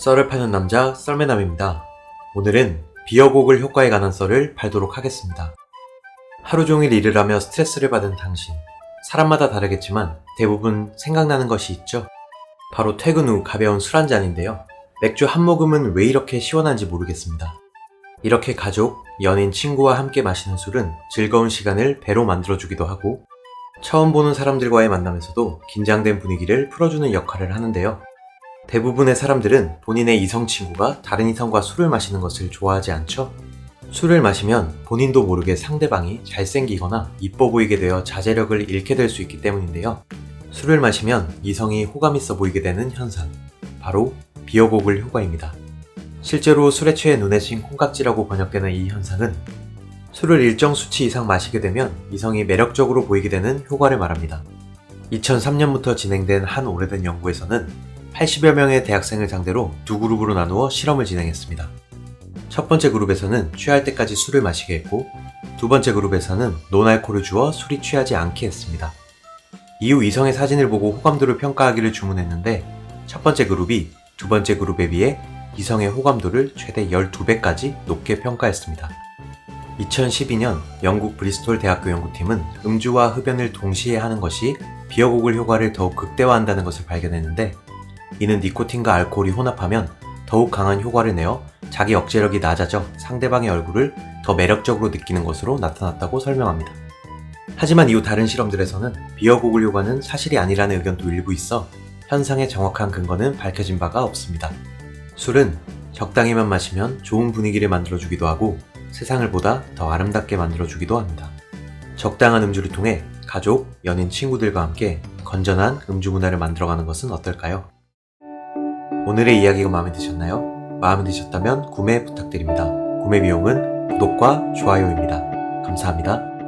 썰을 파는 남자 썰매남입니다. 오늘은 비어곡을 효과에 관한 썰을 팔도록 하겠습니다. 하루 종일 일을 하며 스트레스를 받은 당신. 사람마다 다르겠지만 대부분 생각나는 것이 있죠. 바로 퇴근 후 가벼운 술 한 잔인데요. 맥주 한 모금은 왜 이렇게 시원한지 모르겠습니다. 이렇게 가족, 연인, 친구와 함께 마시는 술은 즐거운 시간을 배로 만들어주기도 하고 처음 보는 사람들과의 만남에서도 긴장된 분위기를 풀어주는 역할을 하는데요. 대부분의 사람들은 본인의 이성 친구가 다른 이성과 술을 마시는 것을 좋아하지 않죠? 술을 마시면 본인도 모르게 상대방이 잘생기거나 이뻐 보이게 되어 자제력을 잃게 될 수 있기 때문인데요. 술을 마시면 이성이 호감 있어 보이게 되는 현상. 바로 비어곡을 효과입니다. 실제로 술에 취해 눈에 띈 콩깍지라고 번역되는 이 현상은 술을 일정 수치 이상 마시게 되면 이성이 매력적으로 보이게 되는 효과를 말합니다. 2003년부터 진행된 한 오래된 연구에서는 80여 명의 대학생을 상대로 두 그룹으로 나누어 실험을 진행했습니다. 첫 번째 그룹에서는 취할 때까지 술을 마시게 했고, 두 번째 그룹에서는 논알코올을 주어 술이 취하지 않게 했습니다. 이후 이성의 사진을 보고 호감도를 평가하기를 주문했는데, 첫 번째 그룹이 두 번째 그룹에 비해 이성의 호감도를 최대 12배까지 높게 평가했습니다. 2012년 영국 브리스톨 대학교 연구팀은 음주와 흡연을 동시에 하는 것이 비어곡을 효과를 더욱 극대화한다는 것을 발견했는데 이는 니코틴과 알코올이 혼합하면 더욱 강한 효과를 내어 자기 억제력이 낮아져 상대방의 얼굴을 더 매력적으로 느끼는 것으로 나타났다고 설명합니다. 하지만 이후 다른 실험들에서는 비어곡을 효과는 사실이 아니라는 의견도 일부 있어 현상의 정확한 근거는 밝혀진 바가 없습니다. 술은 적당히만 마시면 좋은 분위기를 만들어주기도 하고 세상을 보다 더 아름답게 만들어주기도 합니다. 적당한 음주를 통해 가족, 연인, 친구들과 함께 건전한 음주 문화를 만들어가는 것은 어떨까요? 오늘의 이야기가 마음에 드셨나요? 마음에 드셨다면 구매 부탁드립니다. 구매 비용은 구독과 좋아요입니다. 감사합니다.